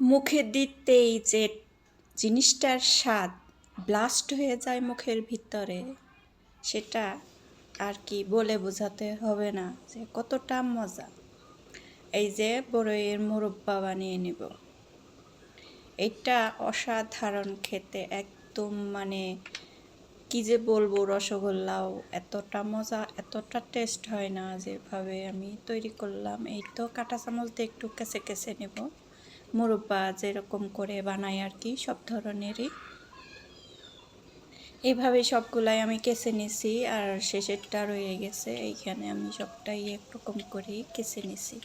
মুখে দিতেই যে জিনিসটার স্বাদ ব্লাস্ট হয়ে যায় মুখের ভিতরে, সেটা আর কি বলে বোঝাতে হবে না যে কতটা মজা। এই যে বড়ইয়ের মুরব্বা বানিয়ে নিব। এটা অসাধারণ খেতে, একদম মানে কি যে বলব রসগোল্লাও, এতটা মজা, এতটা টেস্ট হয় না যেভাবে আমি তৈরি করলাম। এই তো কাঁটা চামচ দিয়ে একটু কেসে কেসে নেব। মুরব্বা যেরকম করে বানাই আর কি, সব ধরনেরই। এইভাবে সবগুলাই আমি কেসে নিছি আর শেষেরটা রয়ে গেছে, এইখানে আমি সবটাই একরকম করেই কেসে নিছি।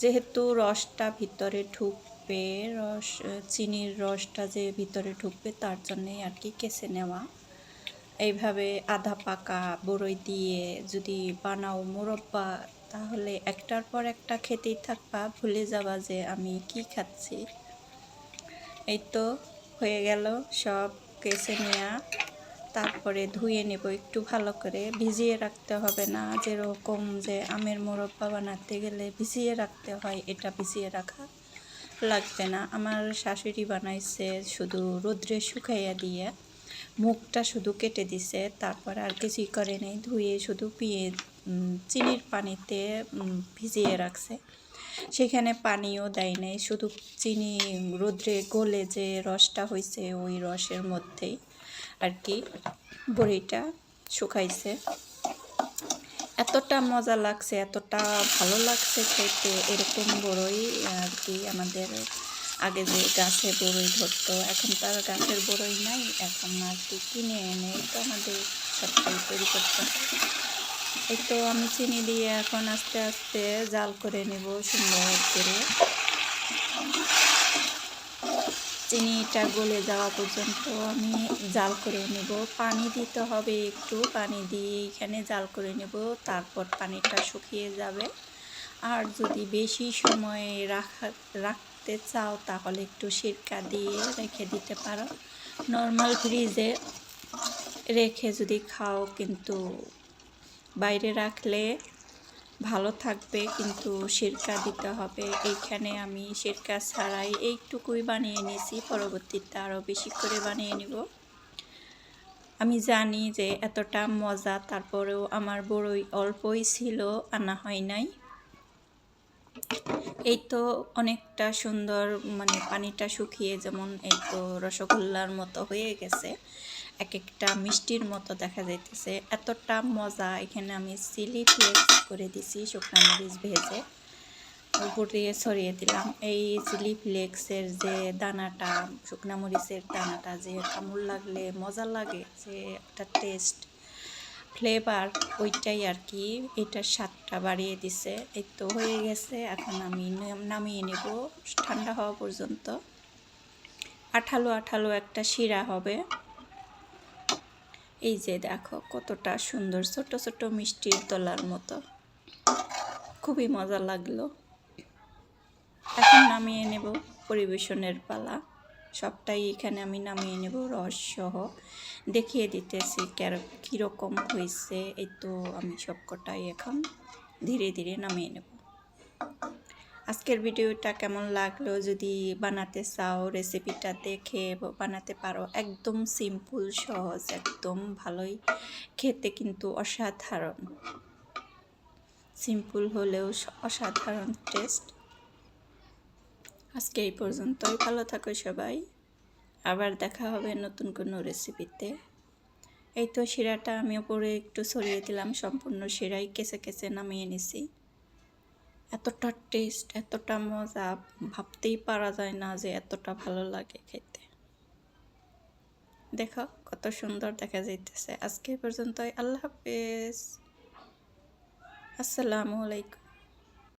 যেহেতু রসটা ভিতরে ঢুকবে, রস চিনির রসটা যে ভিতরে ঢুকবে তার জন্যেই আর কি কেসে নেওয়া। এইভাবে আধা পাকা বড়ই দিয়ে যদি বানাও মুরব্বা তাহলে একটার পর একটা খেতেই থাকবা, ভুলে যাবা যে আমি কি খাচ্ছি। এই তো হয়ে গেল সব কেসে নেওয়া তারপরে ধুয়ে নেব একটু ভালো করে। ভিজিয়ে রাখতে হবে না যেরকম যে আমের মোরব্বা বানাতে গেলে ভিজিয়ে রাখতে হয়, এটা ভিজিয়ে রাখা লাগবে না। আমার শাশুড়ি বানাইছে শুধু রোদ্রে শুকাইয়া দিয়ে। মুখটা শুধু কেটে দিছে, তারপর আর কিছুই করে নেই, ধুয়ে শুধু পিয়ে চিনির পানিতে ভিজিয়ে রাখছে। সেখানে পানিও দেয় নাই, শুধু চিনি, রোদ্রে গলে যে রসটা হয়েছে ওই রসের মধ্যেই আর কি বড়িটা শুকাইছে। এতটা মজা লাগছে, এতটা ভালো লাগছে খেতে, এরকম বড়ই আর কি আমাদের আগে যে গাছে বড়ই ধরতো, এখন তো আর গাছের বড়ই নাই, এখন আর কি কিনে এনে তো আমাদের সবটাই তৈরি করতে এই তো আমি চিনি দিয়ে এখন আস্তে আস্তে জাল করে নেব সুন্দর করে। চিনিটা গলে যাওয়া পর্যন্ত আমি জাল করে নেব। পানি দিতে হবে একটু, পানি দিয়ে এখানে জাল করে নেব, তারপর পানিটা শুকিয়ে যাবে। আর যদি বেশি সময় রাখা, রাখতে চাও তাহলে একটু সিরকা দিয়ে রেখে দিতে পারো। নর্মাল ফ্রিজে রেখে যদি খাও কিন্তু বাইরে রাখলে ভালো থাকবে কিন্তু সিরকা দিতে হবে। এইখানে আমি সিরকা ছাড়াই এইটুকুই বানিয়ে নিয়েছি, পরবর্তীতে আরও বেশি করে বানিয়ে নিব। আমি জানি যে এতটা মজা, তারপরেও আমার বড়ই অল্পই ছিল, আনা হয় নাই। এই তো অনেকটা সুন্দর মানে পানিটা শুকিয়ে যেমন এই তো রসগোল্লার মতো হয়ে গেছে এক একটা মিষ্টির মতো দেখা যাইতেছে। এতটা মজা এখানে আমি চিলি ফ্লেক্স করে দিছি শুকনো মরিচ ভেজে। দিয়ে ছড়িয়ে দিলাম। এই চিলি ফ্লেক্সের যে দানাটা, শুকনো মরিচের দানাটা যে কামড় লাগলে, মজা লাগে, যে একটা টেস্ট ফ্লেভার ওইটাই আর কি এটার স্বাদটা বাড়িয়ে দিছে। এই তো হয়ে গেছে। এখন আমি নামিয়ে নেব। ঠান্ডা হওয়া পর্যন্ত। আঠালো আঠালো একটা শিরা হবে। এই যে দেখো, কতটা সুন্দর ছোট ছোট মিষ্টির তোলার মতো। খুবই মজা লাগল। এখন নামিয়ে নেব পরিবেশনের পালা। সবটাই এখানে আমি নামিয়ে নেব রস সহ দেখিয়ে দিতেছি কীরকম হয়েছে, এই তো আমি সবকটাই এখন ধীরে ধীরে নামিয়ে নেব। আজকের ভিডিওটা কেমন লাগল যদি বানাতে চাও রেসিপিটা দেখে বানাতে পারো, একদম সিম্পল সহজ, একদম ভালোই, খেতে কিন্তু অসাধারণ। সিম্পল হলেও অসাধারণ টেস্ট আজকে এই পর্যন্তই। ভালো থাকো সবাই। আবার দেখা হবে নতুন কোনো রেসিপিতে এই তো শিরাটা আমি ওপরে একটু ছড়িয়ে দিলাম, সম্পূর্ণ শিরাই কেসে কেসে নামিয়ে নিছি। এতটা টেস্ট এতটা মজা, ভাবতেই পারা যায় না যে এতটা ভালো লাগে খেতে। দেখো কত সুন্দর দেখা যাইতেছে। আজকে পর্যন্তই। আল্লাহ হাফেজ। আসসালামু আলাইকুম।